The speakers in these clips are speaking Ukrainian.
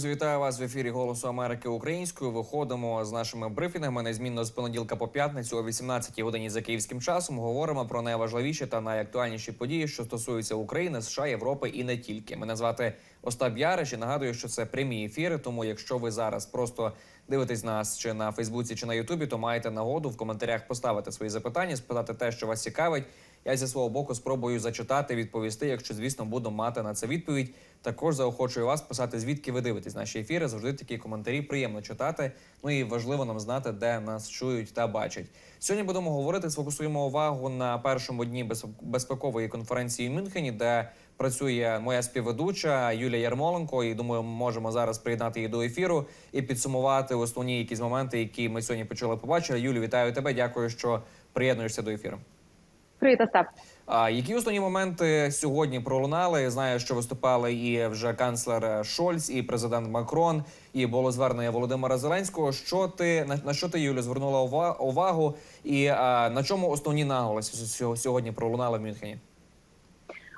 Друзі, вітаю вас в ефірі Голосу Америки українською. Виходимо з нашими брифінгами незмінно з понеділка по п'ятницю о 18 годині за київським часом. Говоримо про найважливіші та найактуальніші події, що стосуються України, США, Європи і не тільки. Мене звати Остап Яриш і нагадую, що це прямі ефіри. Тому, якщо ви зараз просто дивитесь нас чи на Фейсбуці, чи на Ютубі, то маєте нагоду в коментарях поставити свої запитання, спитати те, що вас цікавить. Я зі свого боку спробую зачитати, відповісти, якщо звісно буду мати на це відповідь. Також заохочую вас писати, звідки ви дивитесь наші ефіри. Завжди такі коментарі приємно читати. Ну і важливо нам знати, де нас чують та бачать. Сьогодні будемо говорити, сфокусуємо увагу на першому дні без- безпекової конференції в Мюнхені, де працює моя співведуча Юлія Ярмоленко. І думаю, ми можемо зараз приєднати її до ефіру і підсумувати основні якісь моменти, які ми сьогодні почали побачити. Юлю, вітаю тебе. Дякую, що приєднуєшся до ефіру. Привіт, Остап. А які основні моменти сьогодні пролунали? Знаю, що виступали і вже канцлер Шольц, і президент Макрон, і було звернення Володимира Зеленського. Що ти на, що ти Юлю звернула увагу? І а, на чому основні наголоси сьо- сьогодні пролунали в Мюнхені?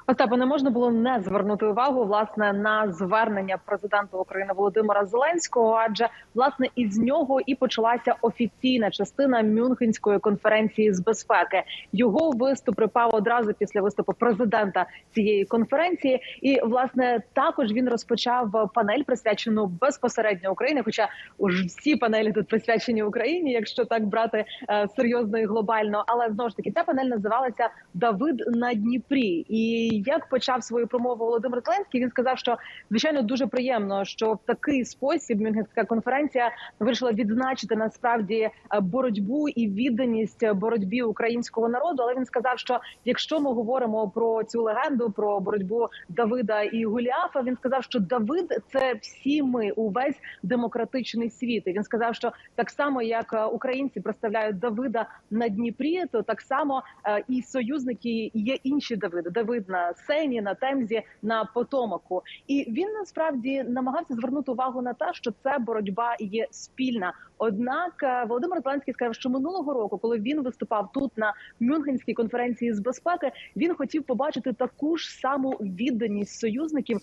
Остапе, не можна було не звернути увагу власне на звернення президента України Володимира Зеленського, адже власне із нього і почалася офіційна частина Мюнхенської конференції з безпеки. Його виступ припав одразу після виступу президента цієї конференції. І власне також він розпочав панель, присвячену безпосередньо Україні. Хоча уж всі панелі тут присвячені Україні, якщо так брати е, серйозно і глобально. Але знову ж таки ця панель називалася Давид на Дніпрі. І як почав свою промову Володимир Зеленський, він сказав, що звичайно дуже приємно, що в такий спосіб Мюнхенська конференція вирішила відзначити насправді е, боротьбу і відданість боротьбі українського народу. Але він сказав, що якщо ми говоримо про цю легенду, про боротьбу Давида і Гуліафа, він сказав, що Давид це всі ми, увесь демократичний світ. І він сказав, що так само як е, українці представляють Давида на Дніпрі, то так само е, і союзники є інші Давиди. Давид на Сені, на Темзі, на Потомаку. І він насправді намагався звернути увагу на те, що це боротьба є спільна. Однак е, Володимир Зеленський сказав, що минулого року, коли він виступав тут на Мюнхенській конференції з безпеки, він хотів побачити таку ж саму відданість союзників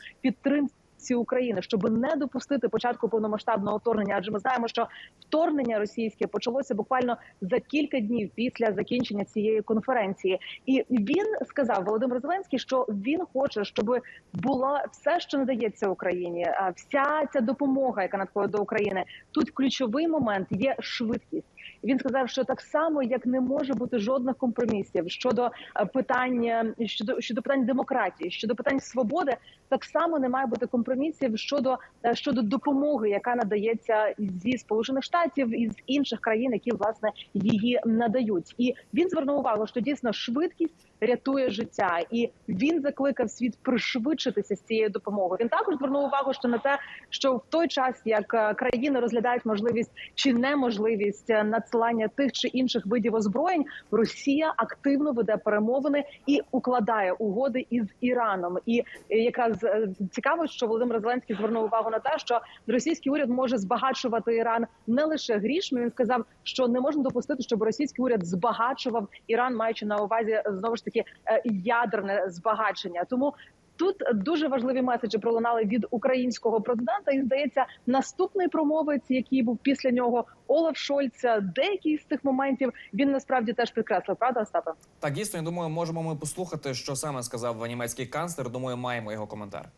підтримці. України, щоб не допустити початку повномасштабного вторгнення, адже ми знаємо, що вторгнення російське почалося буквально за кілька днів після закінчення цієї конференції, і він сказав Володимир Зеленський, що він хоче, щоб було все, що надається Україні, вся ця допомога, яка надходить до України. Тут ключовий момент є швидкість. Він сказав, що так само як не може бути жодних компромісів щодо е, питання щодо щодо питань демократії, щодо питань свободи, так само не має бути компромісів щодо е, щодо допомоги, яка надається зі сполучених штатів і з інших країн, які власне її надають. І він звернув увагу, що дійсно швидкість рятує життя, і він закликав світ пришвидшитися з цією допомогою. Він також звернув увагу, що на те, що в той час як е, країни розглядають можливість чи неможливість е, надсилання тих чи інших видів озброєнь, Росія активно веде перемовини і укладає угоди із Іраном. І е, якраз цікаво, що Володимир Зеленський звернув увагу на те, що російський уряд може збагачувати Іран не лише грішми. Він сказав, що не можна допустити, щоб російський уряд збагачував Іран, маючи на увазі знову ж таки е, ядерне збагачення. Тому. Тут дуже важливі меседжі пролунали від українського президента, і здається, наступний промовець, який був після нього, Олаф Шольц, деякі з цих моментів він насправді теж підкреслив. Правда, Остапе? Так, дійсно, я думаю, можемо ми послухати, що саме сказав німецький канцлер. Думаю, маємо його коментар.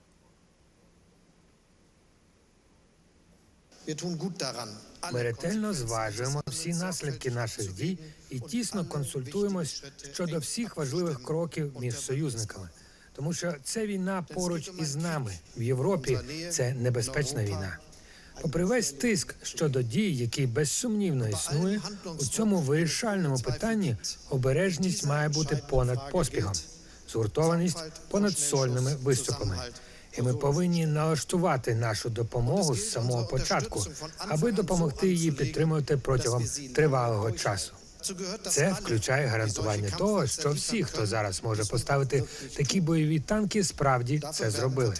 Wir tun gut daran, Ми ретельно зважуємо всі наслідки наших дій і тісно консультуємось щодо всіх важливих кроків між союзниками, тому що це війна поруч із нами в Європі. Це небезпечна війна. Попри весь тиск щодо дій, який безсумнівно існує, у цьому вирішальному питанні обережність має бути понад поспіхом, згуртованість понад сольними виступами. І ми повинні налаштувати нашу допомогу з самого початку, аби допомогти її підтримувати протягом тривалого часу. Це включає гарантування того, що всі, хто зараз може поставити такі бойові танки, справді це зробили.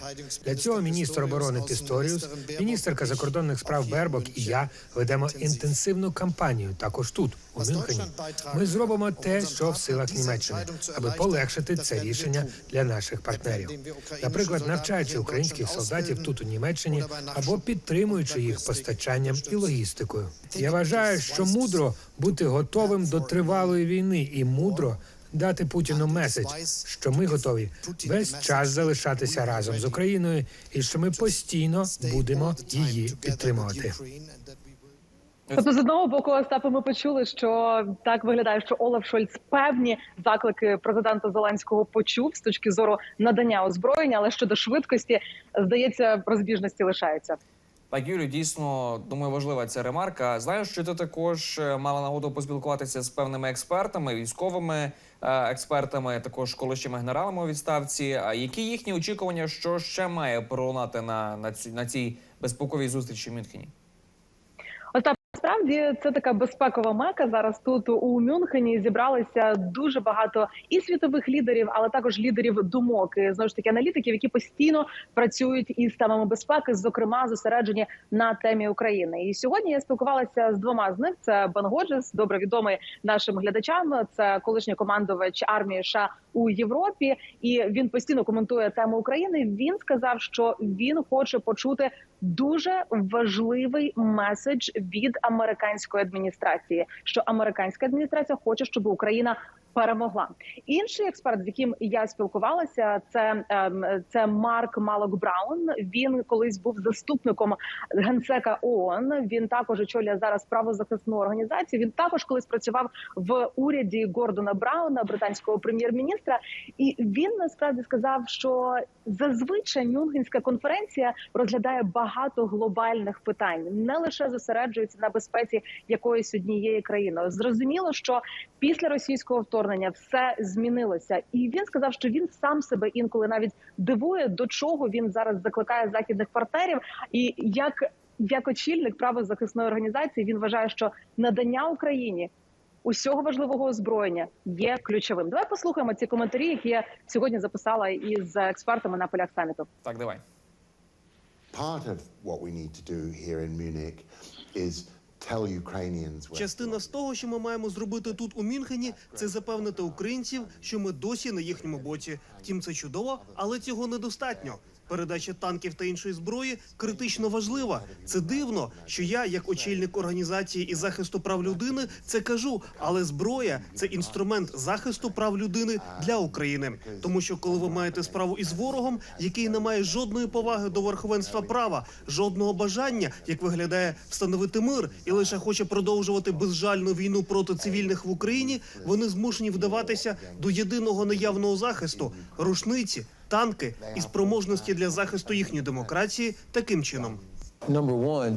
Для цього міністр оборони Пісторіус, міністерка закордонних справ Бербок і я ведемо інтенсивну кампанію також тут, у Мюнхені. Ми зробимо те, що в силах Німеччини, аби полегшити це рішення для наших партнерів. Наприклад, навчаючи українських солдатів тут у Німеччині або підтримуючи їх постачанням і логістикою. Я вважаю, що мудро бути готовим до тривалої війни і мудро дати Путіну меседж, що ми готові весь час залишатися разом з Україною, і що ми постійно будемо її підтримувати. Тобто, з одного боку, Остапе, ми почули, що так виглядає, що Олаф Шольц певні заклики президента Зеленського почув з точки зору надання озброєння, але щодо швидкості, здається, розбіжності лишаються. Так, Юлю, дійсно думаю, важлива ця ремарка. Знаю, що ти також е, мала нагоду поспілкуватися з певними експертами, військовими е, експертами, також колишніми генералами у відставці. А які їхні очікування, що ще має пролунати на, на, цю, на цій безпековій зустрічі в Мюнхені? Насправді це така безпекова мека. Зараз тут у Мюнхені зібралися дуже багато і світових лідерів, але також лідерів думок і знову ж таки аналітиків, які постійно працюють із темами безпеки, зокрема зосереджені на темі України. І сьогодні я спілкувалася з двома з них: це Бен Годжес, добре відомий нашим глядачам. Це колишній командувач армії США у Європі, і він постійно коментує тему України. Він сказав, що він хоче почути дуже важливий меседж від американської адміністрації, що американська адміністрація хоче, щоб Україна перемогла. Інший експерт, з яким я спілкувалася, це, ем, це Марк Малок Браун. Він колись був заступником генсека ООН. Він також очолює зараз правозахисну організацію. Він також колись працював в уряді Гордона Брауна, британського прем'єр-міністра. І він насправді сказав, що зазвичай Мюнхенська конференція розглядає багато глобальних питань, не лише зосереджується на безпеці якоїсь однієї країни. Зрозуміло, що після російського вторгнення все змінилося, і він сказав, що він сам себе інколи навіть дивує, до чого він зараз закликає західних партнерів, і як. Як очільник правозахисної організації він вважає, що надання Україні усього важливого озброєння є ключовим. Давай послухаємо ці коментарі, які я сьогодні записала із експертами на полях саміту. Так, давай. Part of what we need to do here in Munich is Частина з того, що ми маємо зробити тут у Мюнхені, це запевнити українців, що ми досі на їхньому боці. Втім, це чудово, але цього недостатньо. Передача танків та іншої зброї критично важлива. Це дивно, що я, як очільник організації і захисту прав людини, це кажу. Але зброя це інструмент захисту прав людини для України. Тому що коли ви маєте справу із ворогом, який не має жодної поваги до верховенства права, жодного бажання, як виглядає встановити мир, і лише хоче продовжувати безжальну війну проти цивільних в Україні, вони змушені вдаватися до єдиного наявного захисту рушниці. Танки і спроможності для захисту їхньої демократії таким чином. Number one,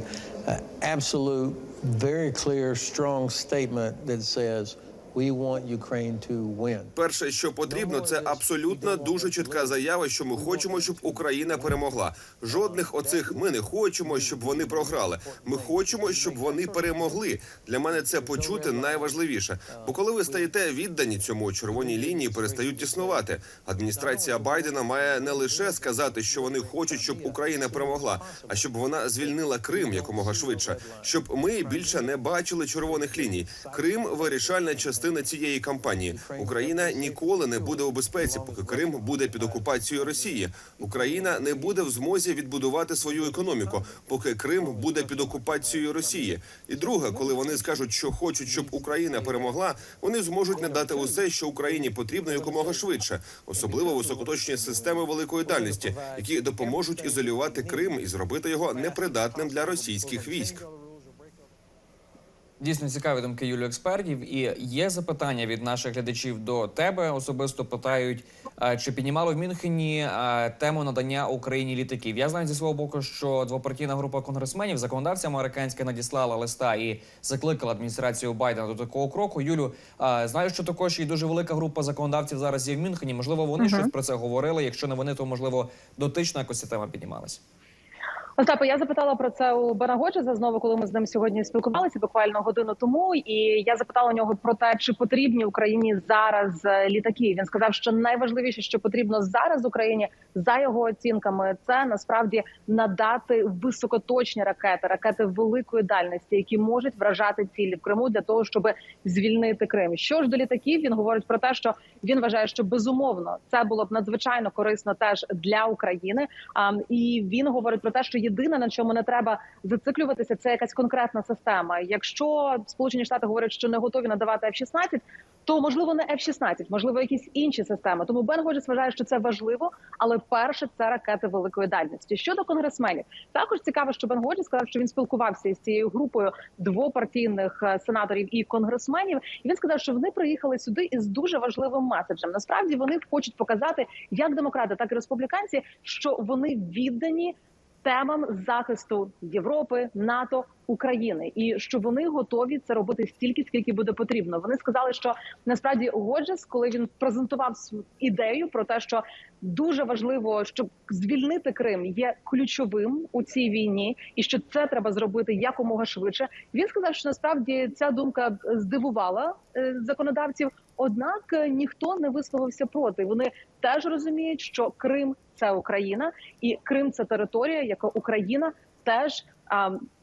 absolute, very clear, strong statement that says Перше, що потрібно, це абсолютно дуже чітка заява, що ми хочемо, щоб Україна перемогла. Жодних оцих ми не хочемо, щоб вони програли. Ми хочемо, щоб вони перемогли. Для мене це почути найважливіше. Бо коли ви стаєте віддані цьому червоній лінії, перестають існувати. Адміністрація Байдена має не лише сказати, що вони хочуть, щоб Україна перемогла, а щоб вона звільнила Крим якомога швидше, щоб ми більше не бачили червоних ліній. Крим вирішальна частина цієї кампанії. Україна ніколи не буде у безпеці, поки Крим буде під окупацією Росії. Україна не буде в змозі відбудувати свою економіку, поки Крим буде під окупацією Росії. І друге, коли вони скажуть, що хочуть, щоб Україна перемогла, вони зможуть надати усе, що Україні потрібно якомога швидше, особливо високоточні системи великої дальності, які допоможуть ізолювати Крим і зробити його непридатним для російських військ. Дійсно цікаві думки Юлію експертів. І є запитання від наших глядачів до тебе. Особисто питають, чи піднімали в Мюнхені тему надання Україні літаків. Я знаю зі свого боку, що двопартійна група конгресменів, законодавця американська надіслала листа і закликала адміністрацію Байдена до такого кроку. Юлю знаю, що також і дуже велика група законодавців зараз є в Мюнхені. Можливо, вони щось про це говорили. Якщо не вони, то можливо дотично якось ця тема піднімалася. Остапе, я запитала про це у Бена знову, коли ми з ним сьогодні спілкувалися буквально годину тому. І я запитала у нього про те, чи потрібні Україні зараз е, літаки. Він сказав, що найважливіше, що потрібно зараз Україні, за його оцінками, це насправді надати високоточні ракети, ракети великої дальності, які можуть вражати цілі в Криму для того, щоб звільнити Крим. Що ж до літаків, він говорить про те, що він вважає, що безумовно це було б надзвичайно корисно теж для України. І він говорить про те, що єдине на чому не треба зациклюватися, це якась конкретна система. Якщо Сполучені Штати говорять, що не готові надавати F-16, то можливо не F-16, можливо, якісь інші системи. Тому Бен Годжес вважає, що це важливо, але перше це ракети великої дальності. Щодо конгресменів, також цікаво, що Бен Годжес сказав, що він спілкувався із цією групою двопартійних е, сенаторів і конгресменів. І він сказав, що вони приїхали сюди із дуже важливим меседжем. Насправді вони хочуть показати, як демократи, так і республіканці, що вони віддані темам захисту Європи, НАТО, України, і що вони готові це робити стільки, скільки буде потрібно. Вони сказали, що насправді Годжес, коли він презентував ідею про те, що дуже важливо, щоб звільнити Крим є ключовим у цій війні, і що це треба зробити якомога швидше. Він сказав, що насправді ця думка здивувала е, законодавців. Однак е, ніхто не висловився проти. Вони теж розуміють, що Крим це Україна, і Крим це територія, яка Україна теж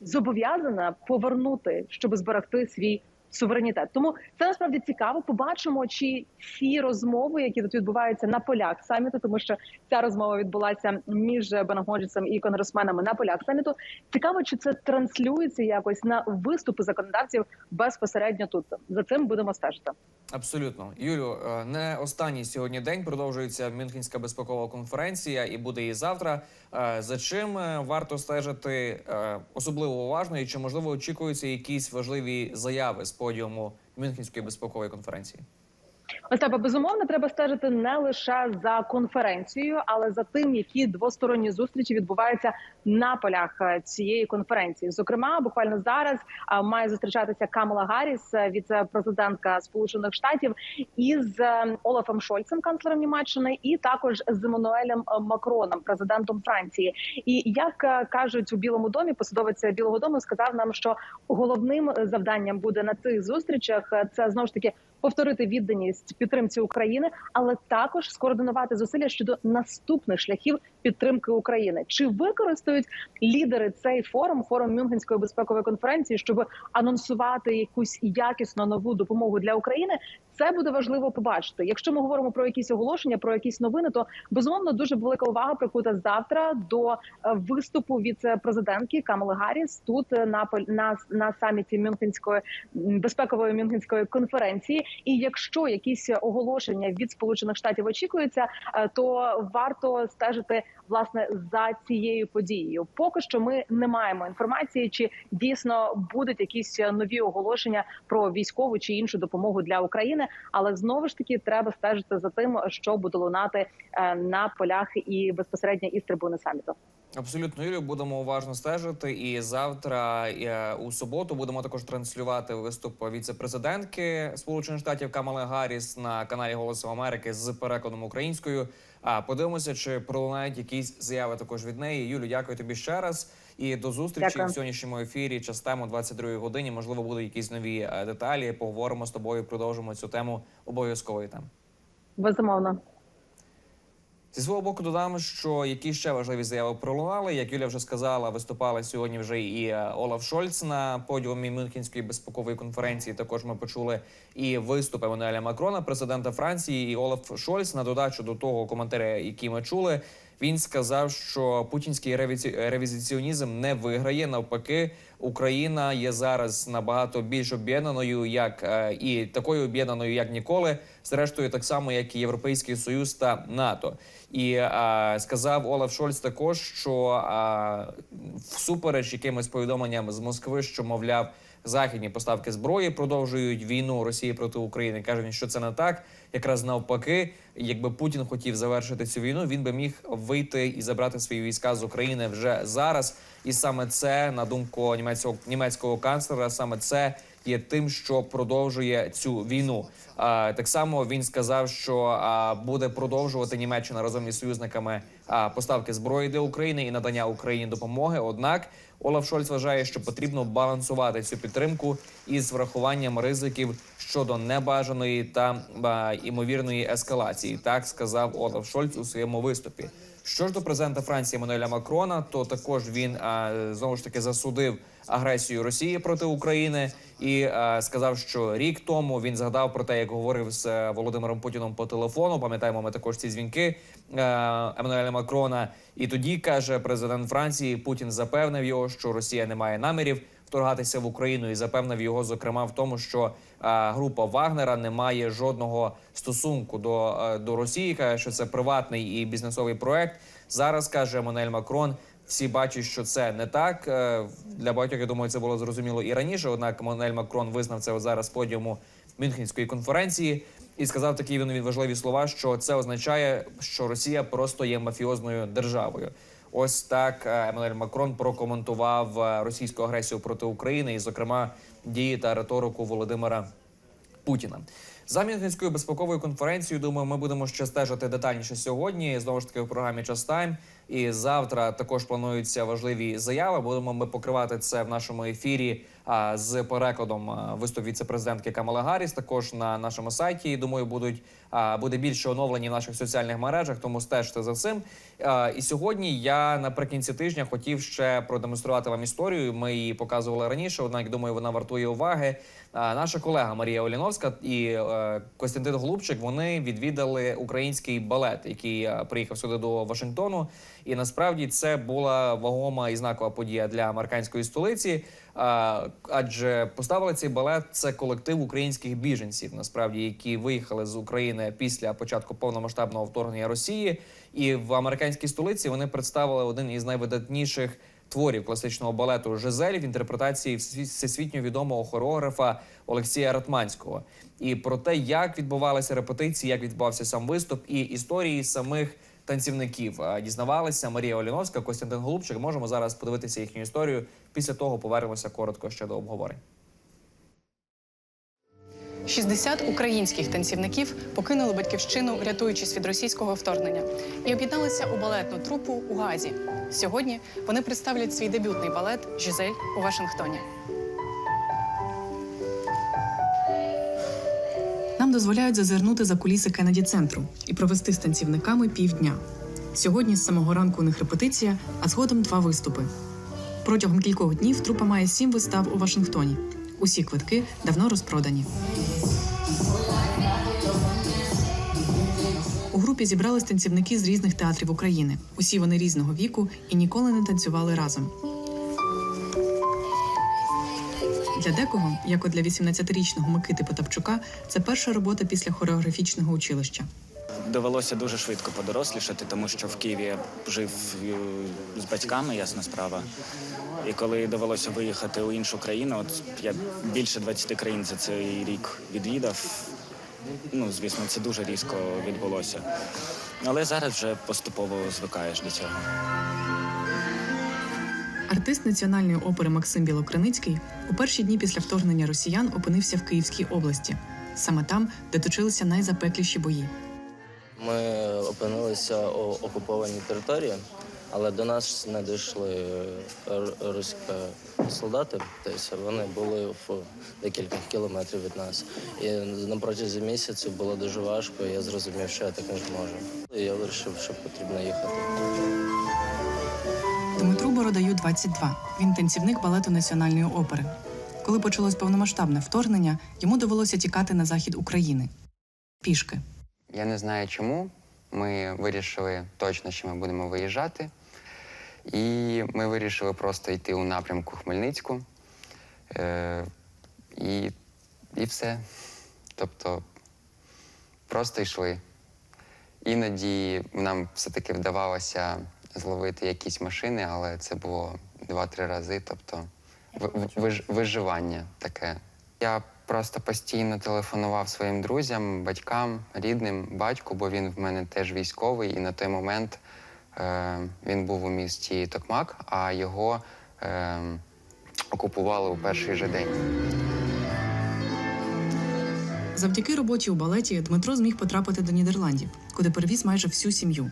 зобов'язана повернути, щоб зберегти свій суверенітет. Тому це насправді цікаво. Побачимо, чи ці розмови, які тут відбуваються на полях саміту, тому що ця розмова відбулася між Беном Годжесом і конгресменами на полях саміту. Цікаво, чи це транслюється якось на виступи законодавців безпосередньо тут. За цим будемо стежити. Абсолютно, Юлю, е, не останній сьогодні день продовжується Мюнхенська безпекова конференція, і буде і завтра. Е, За чим е, варто стежити е, особливо уважно, і чи можливо очікуються якісь важливі заяви з подіуму Мюнхенської безпекової конференції? Остапа, безумовно, треба стежити не лише за конференцією, але за тим, які двосторонні зустрічі відбуваються на полях е, цієї конференції. Зокрема, буквально зараз має зустрічатися Камала Гарріс, е, віце-президентка Сполучених Штатів, із е, Олафом Шольцем, канцлером Німеччини, і також з Еммануелем е, Макроном, президентом Франції. І як е, кажуть у Білому домі, посадовець Білого Дому сказав нам, що головним е, завданням буде на цих зустрічах е, це знову ж таки повторити відданість підтримці України, але також скоординувати зусилля щодо наступних шляхів підтримки України. Чи використають лідери цей форум, форум Мюнхенської безпекової конференції, щоб анонсувати якусь якісну нову допомогу для України? Це буде важливо побачити. Якщо ми говоримо про якісь оголошення, про якісь новини, то безумовно дуже велика увага прикута завтра до е, виступу віце-президентки Камали Гарріс тут е, на на, на саміті Мюнхенської безпекової Мюнхенської конференції. І якщо якісь оголошення від Сполучених Штатів очікуються, е, то варто стежити власне за цією подією. Поки що ми не маємо інформації, чи дійсно будуть якісь нові оголошення про військову чи іншу допомогу для України. Але знову ж таки треба стежити за тим, що буде лунати е, на полях і безпосередньо із трибуни саміту. Абсолютно, Юлію, будемо уважно стежити. І завтра е, у суботу будемо також транслювати виступ віце-президентки Сполучених Штатів Камали Гарріс на каналі Голосу Америки з перекладом українською. А подивимося, чи пролунають якісь заяви також від неї. Юлю, дякую тобі ще раз. І до зустрічі Дякую. в сьогоднішньому ефірі. Час тему 22 годині. Можливо, будуть якісь нові е, деталі. Поговоримо з тобою. Продовжимо цю тему обов'язково і там. Безумовно. Зі свого боку додам, що які ще важливі заяви пролунали. Як Юля вже сказала, виступали сьогодні вже і е, Олаф Шольц на подіумі Мюнхенської безпекової конференції. Також ми почули і виступ Еммануеля Макрона, президента Франції, і Олаф Шольц на додачу до того коментаря, який ми чули. Він сказав, що путінський ревізіонізм не виграє. Навпаки, Україна є зараз набагато більш об'єднаною, як е, і такою об'єднаною, як ніколи. Зрештою, так само, як і Європейський Союз та НАТО. І е, сказав Олаф Шольц також, що е, всупереч якимось повідомленням з Москви, що мовляв. Західні поставки зброї продовжують війну Росії проти України. каже він, що це не так. Якраз навпаки, якби Путін хотів завершити цю війну, він би міг вийти і забрати свої війська з України вже зараз. І саме це, на думку німецького німецького канцлера, саме це є тим, що продовжує цю війну. А, так само він сказав, що а, буде продовжувати Німеччина разом із союзниками а, поставки зброї для України і надання Україні допомоги. Однак Олаф Шольц вважає, що потрібно балансувати цю підтримку із врахуванням ризиків щодо небажаної та а, імовірної ескалації. Так сказав Олаф Шольц у своєму виступі. Що ж до президента Франції Мануеля Макрона, то також він а, знову ж таки засудив агресію Росії проти України і а, сказав, що рік тому він згадав про те, як говорив з е, Володимиром Путіном по телефону. Пам'ятаємо ми також ці дзвінки е, Еммануеля Макрона. І тоді каже президент Франції Путін запевнив його, що Росія не має намірів вторгатися в Україну і запевнив його, зокрема, в тому, що е, група Вагнера не має жодного стосунку до, е, до Росії. каже, що це приватний і бізнесовий проект. Зараз каже Еммануель Макрон. Всі бачать, що це не так. Е, Для багатьох я думаю, це було зрозуміло і раніше. Однак Еммануель Макрон визнав це зараз подіуму Мюнхенської конференції і сказав такі він важливі слова, що це означає, що Росія просто є мафіозною державою. Ось так е, Еммануель Макрон прокоментував е, російську агресію проти України, і, зокрема, дії та риторику Володимира Путіна. За Мюнхенською безпековою конференцією, думаю, ми будемо ще стежити детальніше сьогодні. Знову ж таки в програмі Час Тайм. І завтра також плануються важливі заяви. Будемо ми покривати це в нашому ефірі з перекладом виступ віце-президентки Камала Гарріс. Також на нашому сайті. Думаю, будуть буде більше оновлені в наших соціальних мережах. Тому стежте за цим. І сьогодні я наприкінці тижня хотів ще продемонструвати вам історію. Ми її показували раніше. Однак думаю, вона вартує уваги. А, наша колега Марія Оліновська і е, Костянтин Голубчик вони відвідали український балет, який е, приїхав сюди до Вашингтону. І насправді це була вагома і знакова подія для американської столиці. Адже поставили цей балет це колектив українських біженців, насправді, які виїхали з України після початку повномасштабного вторгнення Росії. І в американській столиці вони представили один із найвидатніших творів класичного балету Жизель в інтерпретації всесвіт- всесвітньо відомого хореографа Олексія Ратманського. І про те, як відбувалися репетиції, як відбувався сам виступ, і історії самих танцівників дізнавалися Марія Оліновська, Костянтин Голубчик. Можемо зараз подивитися їхню історію. Після того повернемося коротко ще до обговорень. 60 українських танцівників покинули батьківщину, рятуючись від російського вторгнення, і об'єдналися у балетну трупу у Газі. Сьогодні вони представлять свій дебютний балет Жизель у Вашингтоні. Дозволяють зазирнути за куліси Кеннеді центру і провести з танцівниками півдня. Сьогодні з самого ранку у них репетиція, а згодом два виступи. Протягом кількох днів трупа має сім вистав у Вашингтоні. Усі квитки давно розпродані. У групі зібрались танцівники з різних театрів України. Усі вони різного віку і ніколи не танцювали разом. Для декого, як для 18-річного Микити Потапчука, це перша робота після хореографічного училища. Довелося дуже швидко подорослішати, тому що в Києві я жив е, з батьками, ясна справа. І коли довелося виїхати у іншу країну, от я більше 20 країн за цей рік відвідав. Ну, звісно, це дуже різко відбулося. Але зараз вже поступово звикаєш до цього. Артист національної опери Максим Білокриницький у перші дні після вторгнення росіян опинився в Київській області, саме там, де точилися найзапекліші бої. Ми опинилися у окупованій території, але до нас не дійшли російські солдати. Тобто вони були в декілька кілометрів від нас. І на протязі місяця було дуже важко. і Я зрозумів, що я так не зможу. Я вирішив, що потрібно їхати. Дмитру Бородаю 22. Він танцівник балету національної опери. Коли почалось повномасштабне вторгнення, йому довелося тікати на захід України пішки. Я не знаю чому. Ми вирішили точно, що ми будемо виїжджати. І ми вирішили просто йти у напрямку Хмельницьку. Е, і, і все. Тобто просто йшли. Іноді нам все-таки вдавалося зловити якісь машини, але це було два-три рази. Тобто ви- виж- виживання таке. Я просто постійно телефонував своїм друзям, батькам, рідним, батьку, бо він в мене теж військовий, і на той момент Е, він був у місті Токмак, а його е, окупували у перший же день. Завдяки роботі у балеті Дмитро зміг потрапити до Нідерландів, куди перевіз майже всю сім'ю.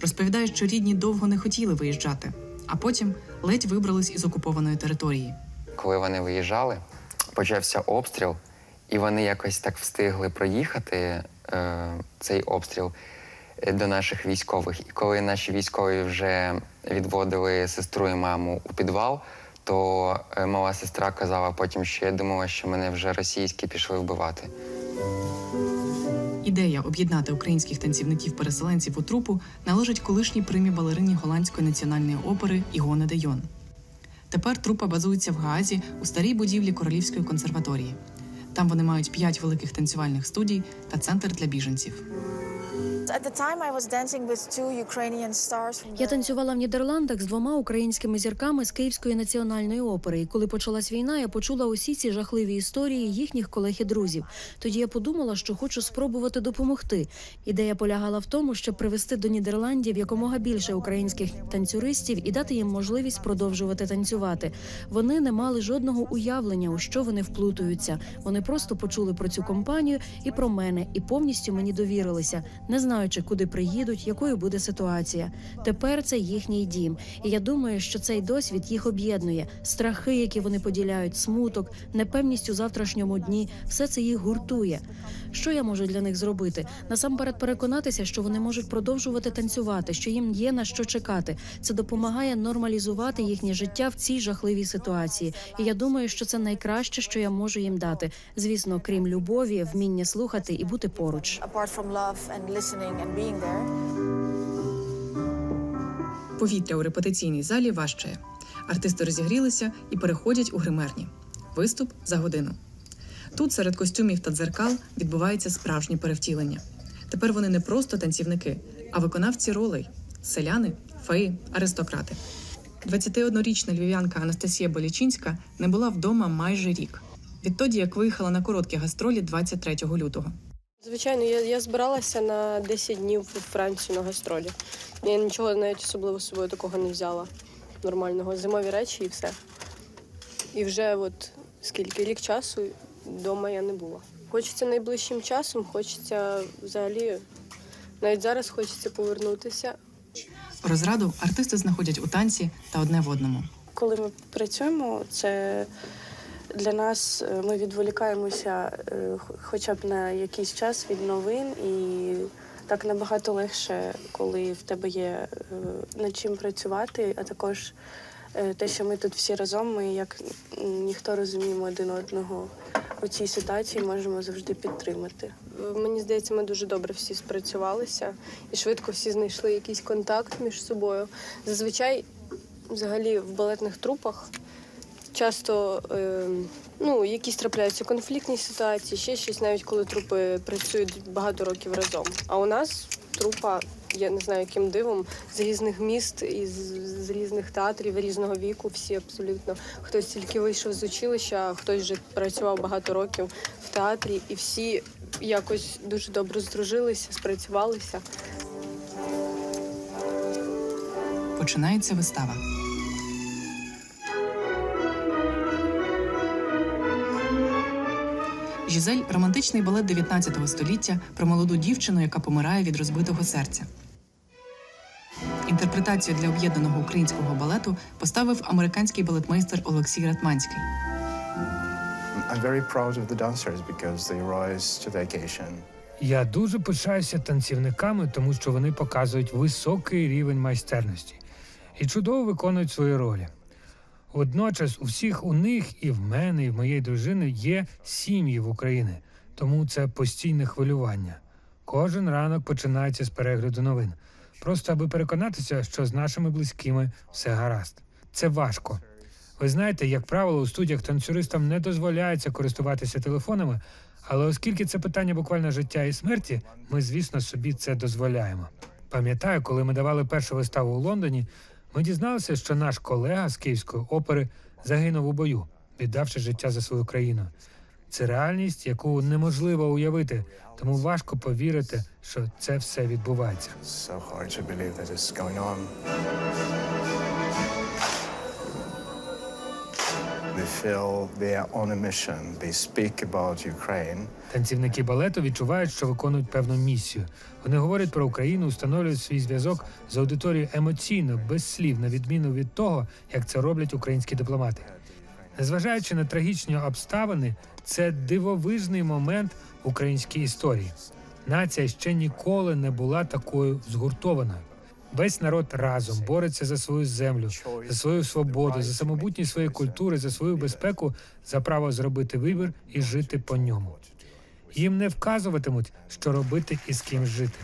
Розповідає, що рідні довго не хотіли виїжджати, а потім ледь вибрались із окупованої території. Коли вони виїжджали, почався обстріл, і вони якось так встигли проїхати е, цей обстріл е, до наших військових. І коли наші військові вже відводили сестру і маму у підвал, то е, мала сестра казала потім, що я думала, що мене вже російські пішли вбивати. Ідея об'єднати українських танцівників-переселенців у трупу належить колишній примі балерині голландської національної опери Ігоне де Йон. Тепер трупа базується в Гаазі у старій будівлі Королівської консерваторії. Там вони мають п'ять великих танцювальних студій та центр для біженців. Я танцювала в Нідерландах з двома українськими зірками з Київської національної опери. І коли почалась війна, я почула усі ці жахливі історії їхніх колег і друзів. Тоді я подумала, що хочу спробувати допомогти. Ідея полягала в тому, щоб привести до Нідерландів якомога більше українських танцюристів і дати їм можливість продовжувати танцювати. Вони не мали жодного уявлення, у що вони вплутуються. Вони просто почули про цю компанію і про мене, і повністю мені довірилися, не знаючи, куди приїдуть, якою буде ситуація. Тепер це їхній дім, і я думаю, що цей досвід їх об'єднує. Страхи, які вони поділяють, смуток, непевність у завтрашньому дні все це їх гуртує. Що я можу для них зробити? Насамперед переконатися, що вони можуть продовжувати танцювати, що їм є на що чекати. Це допомагає нормалізувати їхнє життя в цій жахливій ситуації. І я думаю, що це найкраще, що я можу їм дати. Звісно, крім любові, вміння слухати і бути поруч. Повітря у репетиційній залі важчає. Артисти розігрілися і переходять у гримерні. Виступ за годину. Тут серед костюмів та дзеркал відбувається справжнє перевтілення. Тепер вони не просто танцівники, а виконавці ролей селяни, феї, аристократи. 21-річна львів'янка Анастасія Болічинська не була вдома майже рік. Відтоді, як виїхала на короткі гастролі 23 лютого. Звичайно, я, я збиралася на 10 днів у Францію на гастролі. Я нічого навіть особливо з собою такого не взяла. Нормального. Зимові речі і все. І вже от скільки рік часу вдома я не була. Хочеться найближчим часом, хочеться взагалі, навіть зараз хочеться повернутися. Розраду артисти знаходять у танці та одне в одному. Коли ми працюємо, це для нас е, ми відволікаємося е, хоча б на якийсь час від новин, і так набагато легше, коли в тебе є е, над чим працювати, а також те, що ми тут всі разом, ми як ніхто розуміємо один одного у цій ситуації, можемо завжди підтримати. Мені здається, ми дуже добре всі спрацювалися і швидко всі знайшли якийсь контакт між собою. Зазвичай, взагалі, в балетних трупах часто е, ну, якісь трапляються конфліктні ситуації, ще щось, навіть коли трупи працюють багато років разом. А у нас трупа, я не знаю, яким дивом, з різних міст і з, різних театрів, різного віку, всі абсолютно. Хтось тільки вийшов з училища, хтось вже працював багато років в театрі, і всі якось дуже добре здружилися, спрацювалися. Починається вистава. Жизель романтичний балет 19 століття про молоду дівчину, яка помирає від розбитого серця. Інтерпретацію для об'єднаного українського балету поставив американський балетмейстер Олексій Ратманський. I'm very proud of the dancers because they rise to the occasion. Я дуже пишаюся танцівниками, тому що вони показують високий рівень майстерності і чудово виконують свої ролі. Водночас у всіх у них і в мене, і в моєї дружини є сім'ї в Україні, тому це постійне хвилювання. Кожен ранок починається з перегляду новин, просто аби переконатися, що з нашими близькими все гаразд. Це важко. Ви знаєте, як правило, у студіях танцюристам не дозволяється користуватися телефонами, але оскільки це питання буквально життя і смерті, ми, звісно, собі це дозволяємо. Пам'ятаю, коли ми давали першу виставу у Лондоні, ми дізналися, що наш колега з Київської опери загинув у бою, віддавши життя за свою країну. Це реальність, яку неможливо уявити, тому важко повірити, що це все відбувається. Are on a mission. They speak about Ukraine. Танцівники балету відчувають, що виконують певну місію. Вони говорять про Україну, встановлюють свій зв'язок з аудиторією емоційно, без слів, на відміну від того, як це роблять українські дипломати. Незважаючи на трагічні обставини, це дивовижний момент в українській історії. Нація ще ніколи не була такою згуртованою. Весь народ разом бореться за свою землю, за свою свободу, за самобутність своєї культури, за свою безпеку, за право зробити вибір і жити по ньому. Їм не вказуватимуть, що робити і з ким жити.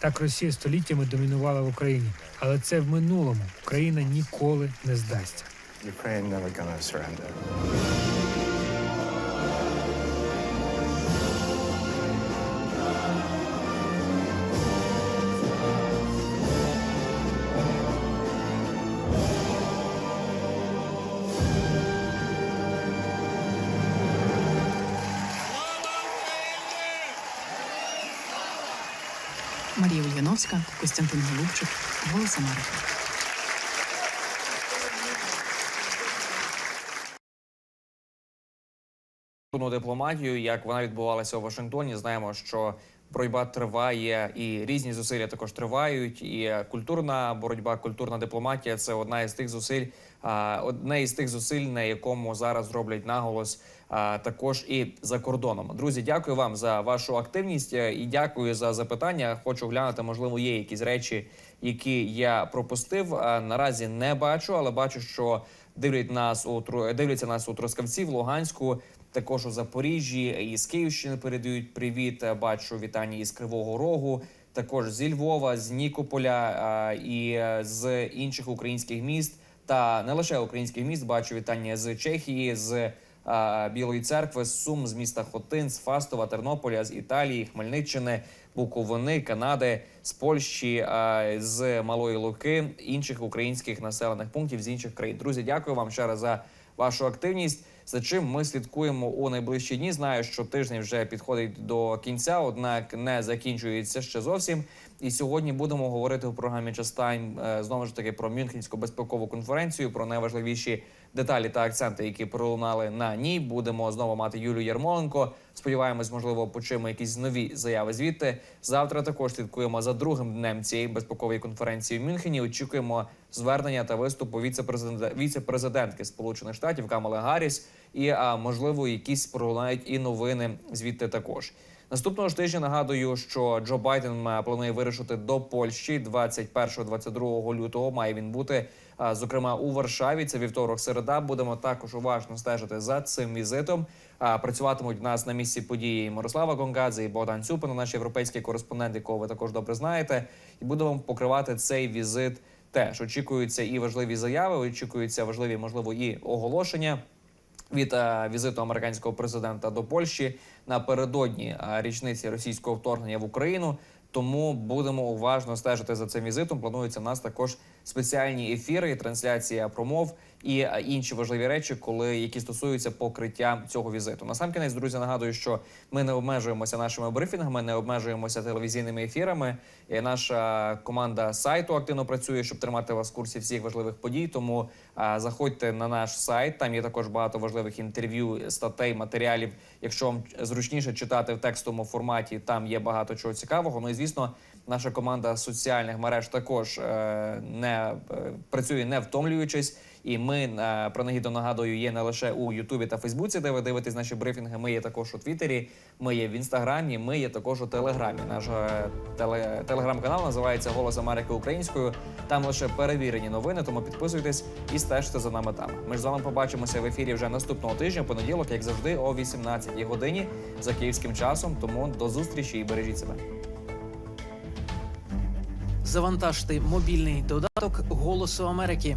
Так Росія століттями домінувала в Україні, але це в минулому. Україна ніколи не здасться. Ukraine never gonna surrender. Марія Костянтин Голубчик, Голос Америки. дипломатію, як вона відбувалася у Вашингтоні. Знаємо, що боротьба триває, і різні зусилля також тривають. І культурна боротьба, культурна дипломатія це одна із тих зусиль, одне із тих зусиль, на якому зараз роблять наголос. Також і за кордоном, друзі, дякую вам за вашу активність е, і дякую за запитання. Хочу глянути, можливо, є якісь речі, які я пропустив. Наразі не бачу, але бачу, що дивлять нас у дивляться нас у Трускавці в Луганську. Також у Запоріжжі і з Київщини передають привіт. Бачу вітання із Кривого Рогу. Також зі Львова, з Нікополя і е, з інших українських міст. Та не лише українських міст. Бачу вітання з Чехії, з Білої церкви, з Сум, з міста Хотин, з Фастова, Тернополя, з Італії, Хмельниччини, Буковини, Канади, з Польщі, з Малої Луки, інших українських населених пунктів з інших країн. Друзі, дякую вам ще раз за вашу активність. За чим ми слідкуємо у найближчі дні. Знаю, що тиждень вже підходить до кінця, однак не закінчується ще зовсім. І сьогодні будемо говорити у програмі «Час Тайм» е, знову ж таки про Мюнхенську безпекову конференцію, про найважливіші деталі та акценти, які пролунали на ній. Будемо знову мати Юлію Ярмоленко. Сподіваємось, можливо, почуємо якісь нові заяви звідти. Завтра також слідкуємо за другим днем цієї безпекової конференції в Мюнхені. Очікуємо звернення та виступу віце-президентки Сполучених Штатів Камали Гарріс. І можливо, якісь пролунають і новини звідти також. Наступного ж тижня нагадую, що Джо Байден е, планує вирушити до Польщі 21-22 лютого. Має він бути зокрема у Варшаві. Це вівторок, середа. Будемо також уважно стежити за цим візитом. А, працюватимуть нас на місці події Мирослава Гонгадзе і Богдан Цюпин, наш європейський кореспондент, якого ви також добре знаєте. І будемо покривати цей візит. Теж очікуються і важливі заяви. Очікуються важливі, можливо, і оголошення від е, візиту американського президента до Польщі напередодні е, річниці російського вторгнення в Україну. Тому будемо уважно стежити за цим візитом. Планується в нас також спеціальні ефіри, трансляція промов і е, інші важливі речі, коли які стосуються покриття цього візиту. Насамкінець, друзі, нагадую, що ми не обмежуємося нашими брифінгами, не обмежуємося телевізійними ефірами. І наша команда сайту активно працює, щоб тримати вас в курсі всіх важливих подій. Тому заходьте на наш сайт. Там є також багато важливих інтерв'ю, статей, матеріалів. Якщо вам зручніше читати в текстовому форматі, там є багато чого цікавого. Ну і звісно, наша команда соціальних мереж також е, не е, працює не втомлюючись. І ми е, принагідно нагадую, є не лише у Ютубі та Фейсбуці, де ви дивитесь наші брифінги. Ми є також у Твіттері, ми є в інстаграмі, ми є також у Телеграмі. Наш е, теле, телеграм-канал називається Голос Америки Українською. Там лише перевірені новини, тому підписуйтесь і стежте за нами там. Ми ж з вами побачимося в ефірі вже наступного тижня, понеділок, як завжди, о 18 годині за київським часом. Тому до зустрічі і бережіть себе. Завантажте мобільний додаток Голосу Америки.